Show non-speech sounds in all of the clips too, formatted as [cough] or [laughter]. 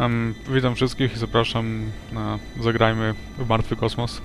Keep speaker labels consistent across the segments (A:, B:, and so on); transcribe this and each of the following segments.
A: Em, witam wszystkich i zapraszam na Zagrajmy w Martwy Kosmos.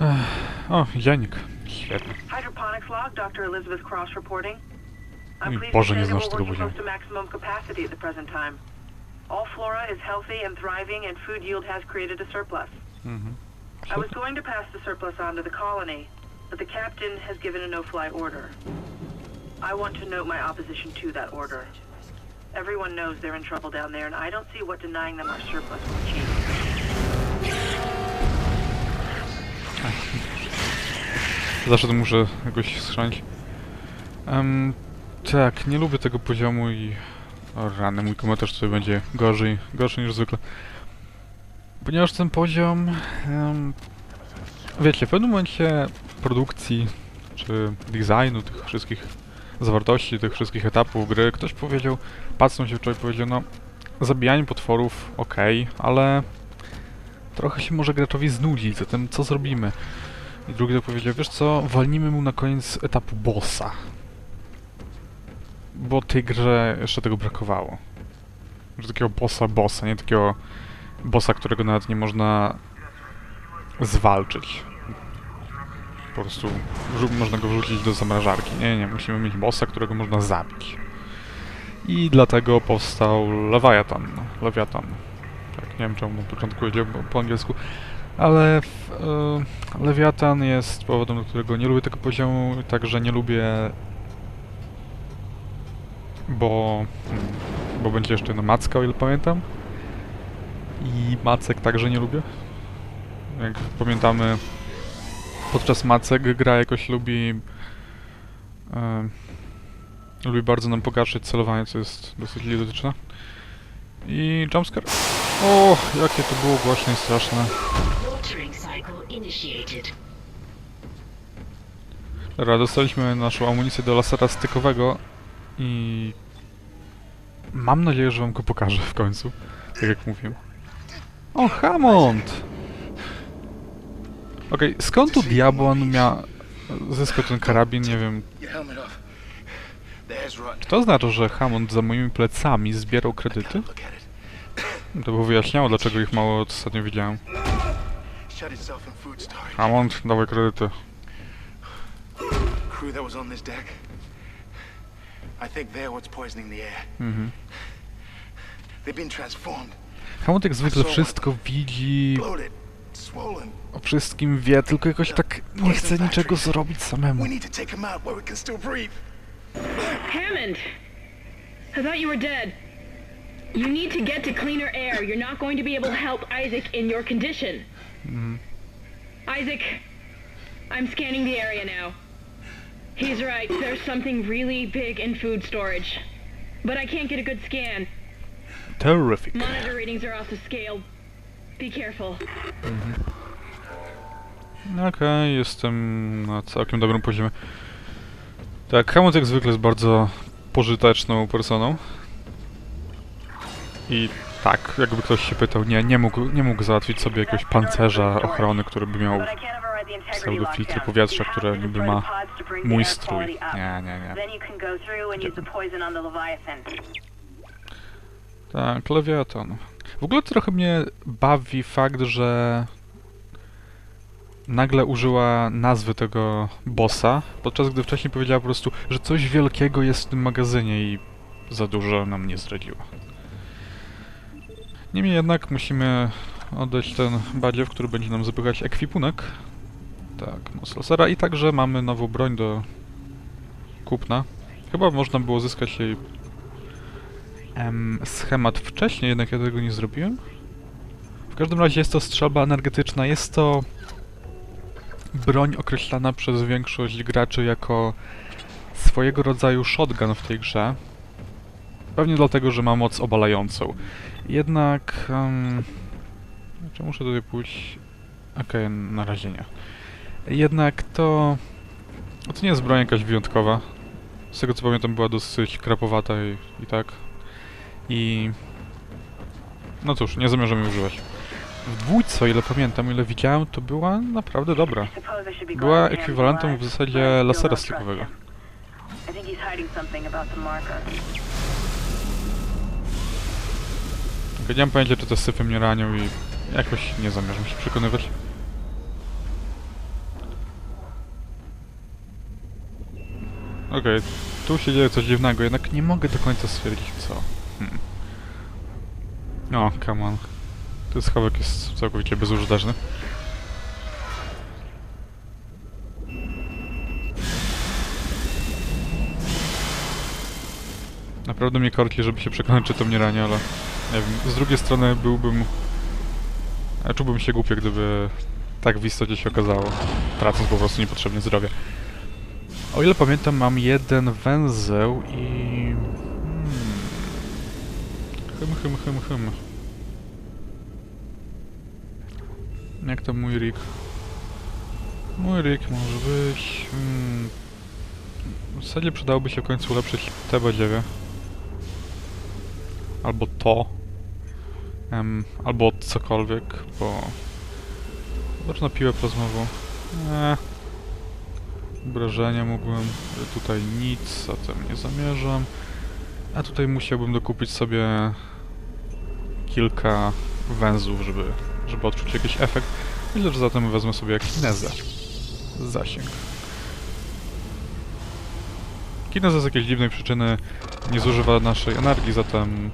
A: Ech, o, dziennik. Świetnie.
B: Hydroponics log, Dr. Elizabeth Cross reporting. I'm pleased
A: Boże, nie znasz tego
B: working
A: poziomu.
B: close to maximum capacity at the present time. All flora is healthy and thriving, and food yield has created a surplus.
A: Mhm.
B: I was going to pass the surplus on to the colony, but the captain has given a no-fly order. I want to note my opposition to that order. Everyone knows they're in trouble down there, and I don't see what denying them our surplus will achieve.
A: Zawsze to muszę jakoś schrzanić. Em, tak, nie lubię tego poziomu i... O rany, mój komentarz tutaj będzie gorzej, gorszy niż zwykle. Ponieważ ten poziom... em, wiecie, w pewnym momencie produkcji, czy designu tych wszystkich zawartości, tych wszystkich etapów gry, ktoś powiedział, patrząc się wczoraj powiedział, no zabijanie potworów, okej, ale trochę się może graczowi znudzi, zatem co zrobimy? I drugi to powiedział, wiesz co, walnijmy mu na koniec etapu bossa. Bo tej grze jeszcze tego brakowało. Że takiego bossa bossa, nie takiego bossa, którego nawet nie można zwalczyć. Po prostu można go wrzucić do zamrażarki. Nie, nie, musimy mieć bossa, którego można zabić. I dlatego powstał Leviathan. Leviathan. Tak, nie wiem czemu na początku powiedział po- angielsku. Ale e, Lewiatan jest powodem, dla którego nie lubię tego poziomu, także nie lubię, bo, hmm, bo będzie jeszcze jedna macka, o ile pamiętam. I macek także nie lubię. Jak pamiętamy, podczas macek gra jakoś lubi e, lubi bardzo nam pogarszyć celowanie, co jest dosyć idiotyczne. I jumpscare. O, jakie to było głośne i straszne. Dobra, dostaliśmy naszą amunicję do lasera stykowego i mam nadzieję, że wam go pokażę w końcu, tak jak mówiłem. O, Hammond! Okej, skąd tu diabłon miał zyskać ten karabin, nie wiem. Czy to oznacza, że Hammond za moimi plecami zbierał kredyty? To by wyjaśniało, dlaczego ich mało ostatnio widziałem. Hammond, dawaj kredyty. Mhm. Hammond jak zwykle wszystko widzi. O wszystkim wie, tylko jakoś tak nie chce niczego zrobić samemu.
C: We need to take them out where we can still breathe.
D: Hammond! I thought you were dead. You need to get to cleaner air. You're not going to be able to help Isaac in your condition. Mm-hmm. Isaac, I'm scanning the area now. He's right. There's something really big in food storage. But I can't get a good scan.
A: Terrific.
D: Monitor readings are off the scale. Be careful.
A: Okej, jestem na całkiem dobrym poziomie. Tak, Hammond jak zwykle jest bardzo pożyteczną personą. I tak, jakby ktoś się pytał, nie, nie mógł, nie mógł załatwić sobie jakiegoś pancerza ochrony, który by miał pseudofiltry powietrza, które niby ma mój strój. Nie, nie, nie. Tak, Lewiatan. W ogóle trochę mnie bawi fakt, że nagle użyła nazwy tego bossa, podczas gdy wcześniej powiedziała po prostu, że coś wielkiego jest w tym magazynie i za dużo nam nie zdradziła. Niemniej jednak musimy oddać ten badziew, który będzie nam zapychać ekwipunek. Tak, moc i także mamy nową broń do kupna. Chyba można było zyskać jej em, schemat wcześniej, jednak ja tego nie zrobiłem. W każdym razie jest to strzelba energetyczna. Jest to broń określana przez większość graczy jako swojego rodzaju shotgun w tej grze. Pewnie dlatego, że ma moc obalającą. Jednak... Um, czy muszę tutaj pójść? Okej, na razie nie. Jednak to... To nie jest broń jakaś wyjątkowa. Z tego co pamiętam była dosyć krapowata i, i tak. I... No cóż, nie zamierzam jej używać. W dwójce, o ile pamiętam, ile widziałem, to była naprawdę dobra. Była ekwiwalentem w zasadzie lasera
B: marker.
A: Tylko nie mam pojęcia, czy te syfy mnie ranią i jakoś nie zamierzam się przekonywać. Okej, tu się dzieje coś dziwnego, jednak nie mogę do końca stwierdzić co. O, come on. Ten schowek jest całkowicie bezużyteczny. Naprawdę mnie korci, żeby się przekonać, czy to mnie rani, ale nie wiem. Z drugiej strony byłbym... Czułbym się głupio, gdyby tak w istocie się okazało, tracąc po prostu niepotrzebnie zdrowie. O ile pamiętam, mam jeden węzeł i... Hym, hym, hym, hym. Jak to mój rig? Mój rig może być... Hmm. W zasadzie przydałoby się w końcu ulepszyć TB9. Albo to. Em, albo cokolwiek, bo... Zobacz na piłę plazmową. Eee. Obrażenia mógłbym, tutaj nic, zatem nie zamierzam. A tutaj musiałbym dokupić sobie kilka węzłów, żeby, żeby odczuć jakiś efekt. Myślę, że zatem wezmę sobie kinezę. Zasięg. Kineza z jakiejś dziwnej przyczyny nie zużywa naszej energii, zatem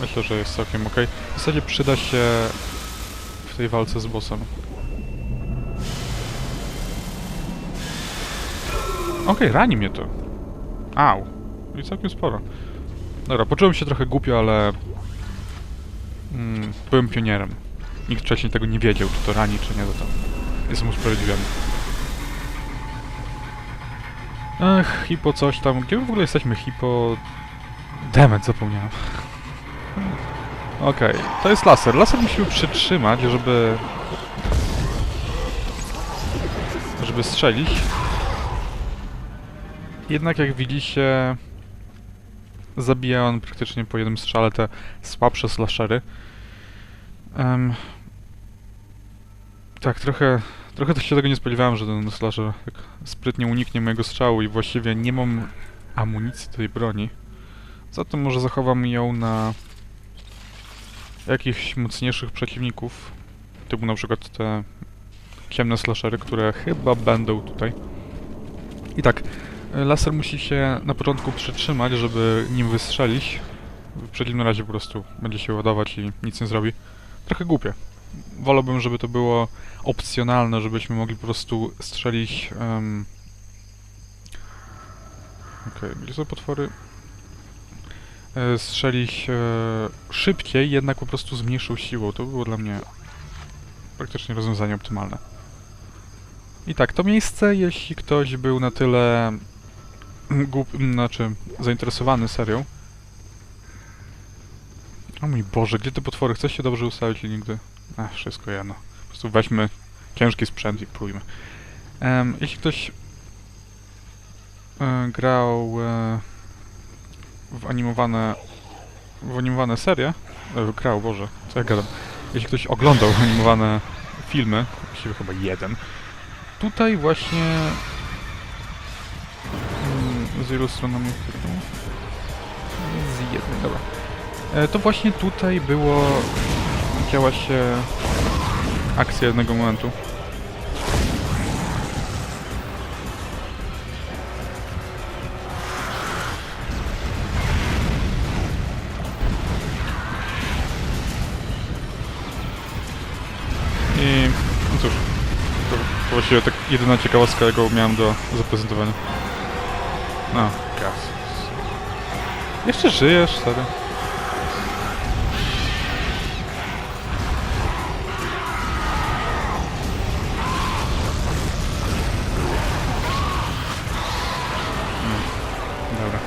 A: myślę, że jest całkiem ok. W zasadzie przyda się w tej walce z bossem. Okej, rani mnie to. Au. I całkiem sporo. Dobra, poczułem się trochę głupio, ale... Mm, byłem pionierem. Nikt wcześniej tego nie wiedział, czy to rani, czy nie, zatem jestem usprawiedliwiony. Ech, hipo coś tam. Gdzie w ogóle jesteśmy? Hipo... Demet, zapomniałem. Okej, to jest laser. Laser musimy przytrzymać, żeby... żeby strzelić. Jednak jak widzicie, zabija on praktycznie po jednym strzale te słabsze slashery. Em, tak, trochę, trochę się tego nie spodziewałem, że ten slasher tak sprytnie uniknie mojego strzału i właściwie nie mam amunicji tej broni. Zatem może zachowam ją na jakichś mocniejszych przeciwników, typu na przykład te ciemne slashery, które chyba będą tutaj. I tak, Laser musi się na początku przytrzymać, żeby nim wystrzelić. W przeciwnym razie po prostu będzie się ładować i nic nie zrobi. Trochę głupie. Wolałbym, żeby to było opcjonalne, żebyśmy mogli po prostu strzelić... Um... Okej, gdzie są potwory? E, strzelić e, szybciej, jednak po prostu z mniejszą siłą. To było dla mnie praktycznie rozwiązanie optymalne. I tak, to miejsce, jeśli ktoś był na tyle głup, znaczy zainteresowany serią. O mój Boże, gdzie te potwory? Chcesz się dobrze ustawić i nigdy? Ach, wszystko jedno. Po prostu weźmy ciężki sprzęt i próbujmy. Em, jeśli ktoś e, grał e, w animowane w animowane serie, e, grał, Boże, co ja gadam. Jeśli ktoś oglądał animowane filmy, właściwie chyba jeden, tutaj właśnie z ilu stron nam Z jednej, dobra. E, to właśnie tutaj było... działa się akcja jednego momentu. I no cóż, to, to właściwie tak jedyna ciekawostka, jaką miałem do zaprezentowania. No, gaz. Jeszcze żyjesz, serio? Mm, Dobra.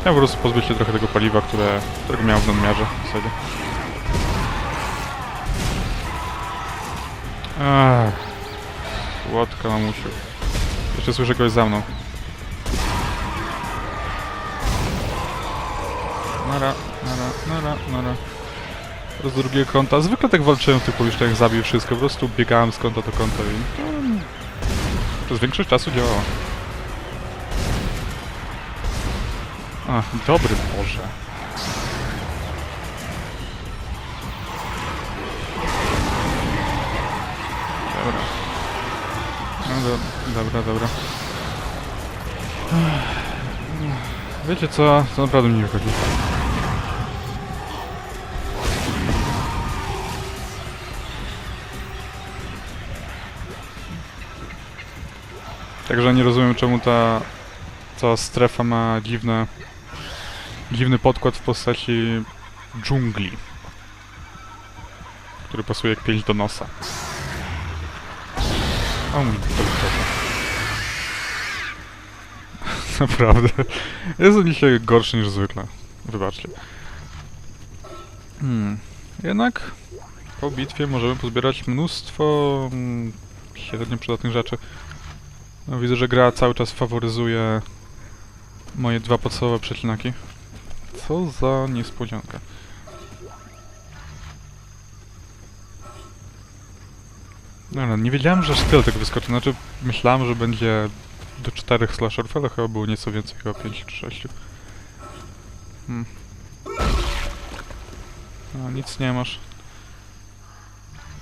A: Chciałem po prostu pozbyć się trochę tego paliwa, które, którego miałem w nadmiarze w zasadzie. Ach, słodka mamusiu. Jeszcze słyszę kogoś za mną. nara, nara, nara, nara. Z drugiego kąta. Zwykle tak walczyłem w tych pomieszczeniach, zabił wszystko. Po prostu biegałem z kąta do kąta i... To... Przez większość czasu działało. Ach, dobry Boże. Dobra. No do, dobra, dobra. Wiecie co? To naprawdę mnie wychodzi. Także nie rozumiem czemu ta cała strefa ma dziwne dziwny podkład w postaci dżungli, który pasuje jak pięć do nosa. O mój Boże. [laughs] Naprawdę. Jest on dzisiaj gorszy niż zwykle. Wybaczcie. Hmm. Jednak po bitwie możemy pozbierać mnóstwo mm, średnio przydatnych rzeczy. No, widzę, że gra cały czas faworyzuje moje dwa podstawowe przecinaki. Co za niespodzianka. No, nie wiedziałem, że aż tyle tego wyskoczy. Znaczy, myślałem, że będzie do czterech slasherów, ale chyba było nieco więcej, chyba 5 czy 6. Hmm. No, nic nie masz.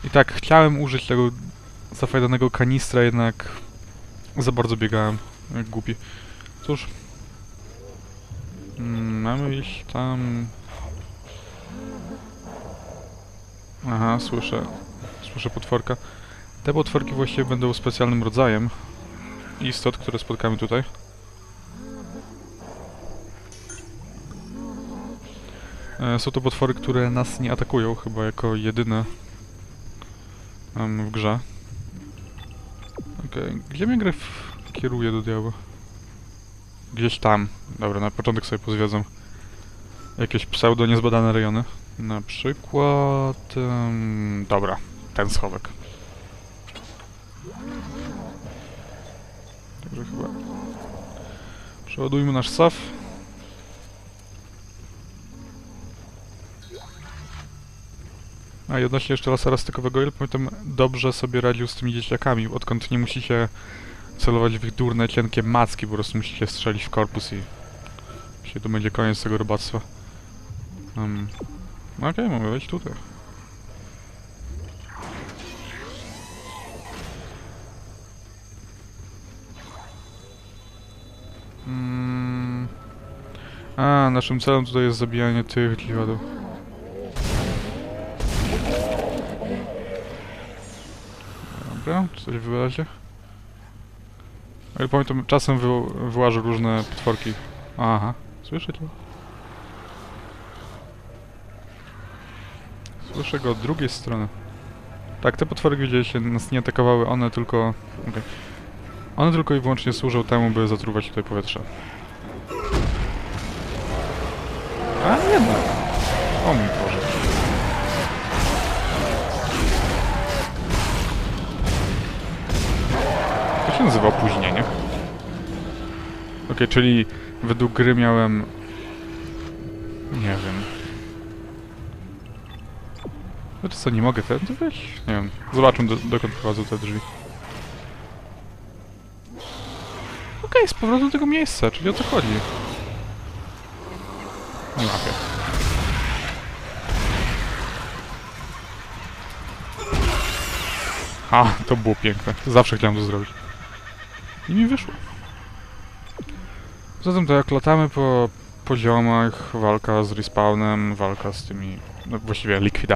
A: I tak, chciałem użyć tego zafajdanego kanistra, jednak za bardzo biegałem, jak głupi. Cóż. Mm, mamy iść tam... Aha, słyszę. Słyszę potworka. Te potworki właściwie będą specjalnym rodzajem istot, które spotkamy tutaj. E, Są to potwory, które nas nie atakują, chyba jako jedyne w grze. Okej, gdzie mnie grę kieruje do diabła? Gdzieś tam. Dobra, na początek sobie pozwiedzam jakieś pseudo niezbadane rejony. Na przykład... em, dobra, ten schowek. Także chyba... Przeładujmy nasz saf. A i odnośnie jeszcze lasera stykowego, ile pamiętam, dobrze sobie radził z tymi dzieciakami, odkąd nie musicie celować w ich durne, cienkie macki, po prostu musicie strzelić w korpus i... Dzisiaj to będzie koniec tego robactwa. Um, Okej, mamy wejść tutaj. Mm. A, naszym celem tutaj jest zabijanie tych dziwadów. Dobra, czy coś wyrazie? Ale pamiętam, czasem wy, wyłażę różne potworki. Aha, słyszycie? Słyszę go od drugiej strony. Tak, te potwory widzieliście, nas nie atakowały, one tylko... okej. One tylko i wyłącznie służą temu, by zatruwać tutaj powietrze. A, jednak. O mój Boże. Się nazywa opóźnienie. Okej, czyli według gry miałem... Nie wiem. Znaczy co, nie mogę to weź? Nie wiem. Zobaczmy do, dokąd prowadzą te drzwi. Okej, z powrotem do tego miejsca, czyli o co chodzi? Nie mogę. A, to było piękne. Zawsze chciałem to zrobić. I mi wyszło. Zatem to jak latamy po poziomach, walka z respawnem, walka z tymi... No właściwie likwidacja.